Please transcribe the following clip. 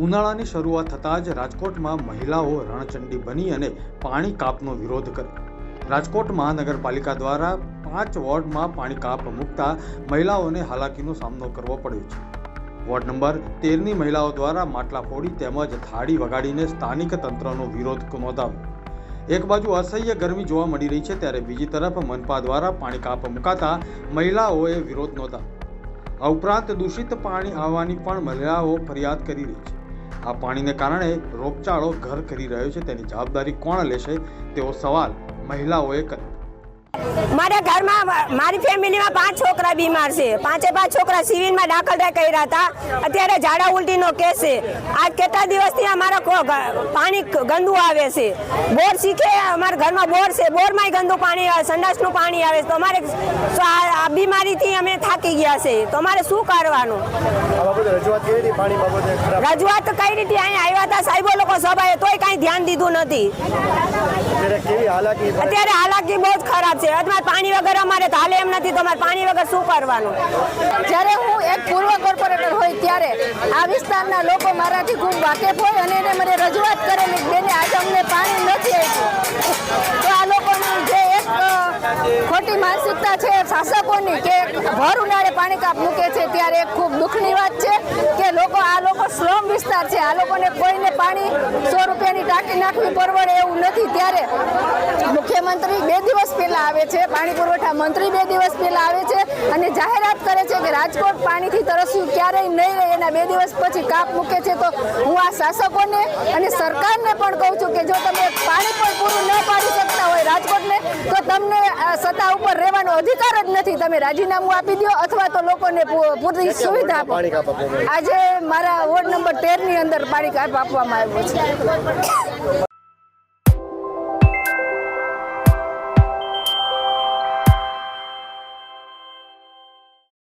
ઉનાળાની શરૂઆત થતાં જ રાજકોટમાં મહિલાઓ રણચંડી બની અને પાણી કાપનો વિરોધ કર્યો. રાજકોટ મહાનગરપાલિકા દ્વારા પાંચ વોર્ડમાં પાણી કાપ મૂકતા મહિલાઓને હાલાકીનો સામનો કરવો પડ્યો છે. વોર્ડ નંબર તેરની મહિલાઓ દ્વારા માટલા ફોડી તેમજ થાળી વગાડીને સ્થાનિક તંત્રનો વિરોધ નોંધાવ્યો. એક બાજુ અસહ્ય ગરમી જોવા મળી રહી છે ત્યારે બીજી તરફ મનપા દ્વારા પાણી કાપ મુકાતા મહિલાઓએ વિરોધ નોંધાવ્યો. આ ઉપરાંત દૂષિત પાણી આવવાની પણ મહિલાઓ ફરિયાદ કરી રહી છે. આ પાણીને કારણે રોગચાળો ઘર કરી રહ્યો છે. તેની જવાબદારી કોણ લેશે તેવો સવાલ મહિલાઓએ કર્યો. મારા ઘરમાં મારી ફેમિલીમાં પાંચ છોકરા બીમાર છે. પાંચે પાંચ છોકરા સિવિલમાં દાખલ કર્યા હતા. અત્યારે ઝાડા ઉલટીનો કેસ છે. આજ કેટલા દિવસથી અમારા પાણી ગંદુ આવે છે. બોર શીખે અમારા ઘરમાં બોર છે. બોરમાંય ગંદુ પાણી આવે સંડાસનું પાણી આવે છે. તો અમારે આ બીમારીથી અમે થાકી ગયા છે. તો અમારે શું કરવાનું? રજૂઆત કઈ રીતે? અહીંયા આવ્યા હતા સાહેબો લોકો સભાએ તોય ધ્યાન દીધું નથી. અત્યારે હાલાકી અત્યારે હાલાકી બહુ જ ખરાબ છે. અમારે પાણી વગર અમારે તો હાલે એમ નથી તમારે પાણી વગર શું કરવાનું? જ્યારે હું એક પૂર્વ કોર્પોરેટર હોય ત્યારે આ વિસ્તારના લોકો મારાથી ખૂબ વાકેફ હોય અને એને મને રજૂઆત કરેલી કે બેને આજે અમને પાણી નથી આપ્યું. તો આ લોકોની જે એક ખોટી માનસિકતા છે શાસકોની કે ભર ઉનાળે પાણી કાપ મૂકે છે ત્યારે એક ખૂબ દુઃખની વાત છે કે લોકો આ લોકો સ્લમ વિસ્તાર છે. આ લોકોને કોઈને પાણી સો રૂપિયાની નાખવી પરવડે એવું નથી. ત્યારે મુખ્યમંત્રી બે દિવસ પહેલાં આવે છે પાણી પુરવઠા મંત્રી બે દિવસ પહેલાં આવે છે અને જાહેરાત કરે છે કે રાજકોટ પાણીથી તરસ્યું ક્યારેય નહીં રહે. એના બે દિવસ પછી કાપ મૂકે છે. તો હું આ શાસકોને અને સરકારને પણ કહું છું કે જો તમે પાણી પણ પૂરું ન પાડી શકતા હોય રાજકોટને તો તમને આ સત્તા ઉપર રહેવાનો અધિકાર જ નથી. તમે રાજીનામું આપી દો અથવા તો લોકોને પૂરતી સુવિધા આપો. આજે મારા વોર્ડ નંબર તેરની અંદર પાણી કાપ આપવામાં આવ્યું છે.